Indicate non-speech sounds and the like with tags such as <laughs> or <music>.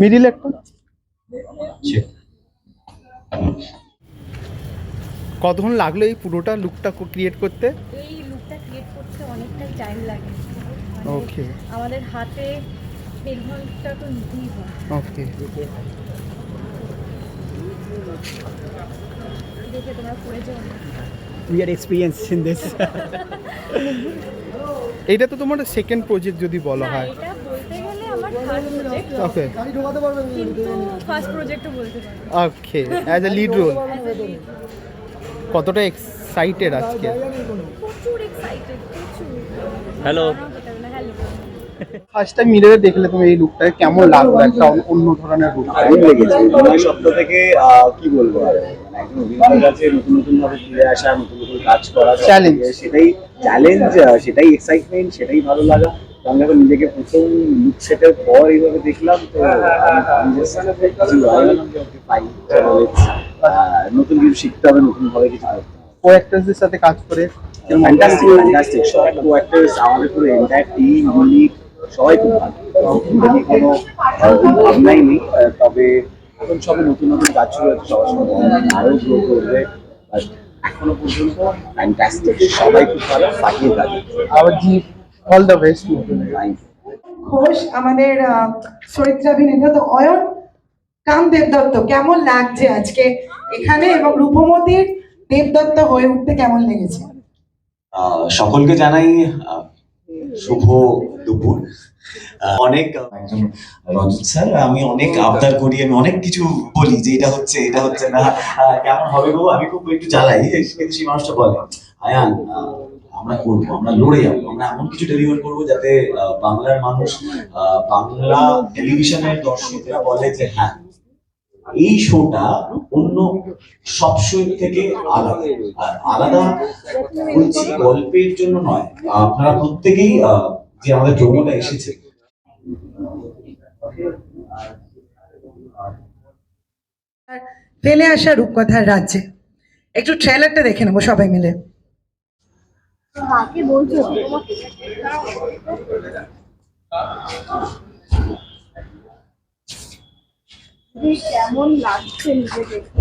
Middle একটা কতক্ষণ লাগল এই পুরোটা লুকটা ক্রিয়েট করতে? এই লুকটা ক্রিয়েট করতে অনেকটাই টাইম লাগে। মানে ওকে আমাদের হাতে দেড় ঘণ্টা তো নিতেই হয় ওকে দেখে তোমরা করে যাও। না। Experience in this in this. <laughs> এইটা তো তোমার সেকেন্ড প্রজেক্ট যদি বলা হয় এটা বলতে গেলে আমার থার্ড প্রজেক্ট ওকে কিন্তু ফার্স্ট প্রজেক্টও বলতে পারি okay as a lead role As a lead. কতটা এক্সাইটেড আজকে. হ্যালো ফার্স্ট টাইম মিররে দেখলে তুমি এই লুকটা কেমন লাগল? একটা অন্য- ধরনের লুক দারুণ লেগেছে। অভিনয় শব্দ থেকে কি বলব আর? মানে একজন অভিনেতার কাছে নতুন নতুন ভাবে ফিরে আসা নতুন নতুন কাজ করা. মিলিয়ে সেটাই চ্যালেঞ্জ সেটাই এক্সাইটমেন্ট সেটাই ভালো লাগা। তো আমি যখন নিজেকে প্রথম লুক সেটের পর এইভাবে দেখলাম তো নতুন কিছু শিখতে হবে নতুন ভাবে কিছু করতে হবে। কো অ্যাক্টরসদের সাথে কাজ করে ফ্যান্টাস্টিক ফ্যান্টাস্টিক সব কো অ্যাক্টরস আমাদের পুরো এন্টায়ার টিম ইউনিট সবাই খুব ভালো। কোনো ভাবনাই নেই তবে এখন সবে নতুন নতুন কাজ শুরু হচ্ছে সবার সঙ্গে আরও গ্রো করবে। এখনও পর্যন্ত ফ্যান্টাস্টিক সবাই খুব ভালো ফাটিয়ে কাজে আবার জি অল দ্য বেস্ট ঘোষ আমাদের আহ, চরিত্রাভিনেতা তো অয়ন কাম দেবদত্ত কেমন লাগছে আজকে এখানে এবং রূপমতির দেবদত্ত হয়ে উঠতে কেমন লেগেছে? আহ, সকলকে জানাই আহ, শুভ দুপুর। অনেক, একজন রঞ্জিত স্যার, আমি অনেক আবদার করি, আমি অনেক কিছু বলি যে এটা হচ্ছে এটা হচ্ছে না। কেমন হবে গো? আমি খুব একটু জ্বালাই কিন্তু সেই মানুষটা বলে, আয়ান আমরা করব, আমরা লড়ে যাব, আমরা এমন কিছু ডেলিভার করব যাতে বাংলার মানুষ বাংলা টেলিভিশনের দর্শকরা বলে যে হ্যাঁ এই শোটা অন্য সব শো থেকে আলাদা। আর আলাদা বলছি গল্পের জন্য নয়। আপনারা প্রত্যেকেই আহ, যে আমাদের যৌবনটা এসেছে। ফেলে আসা রূপকথার রাজ্যে। একটু ট্রেলারটা দেখে নেব সবাই মিলে। মাকে বলছো? কেমন লাগছে নিজে দেখতে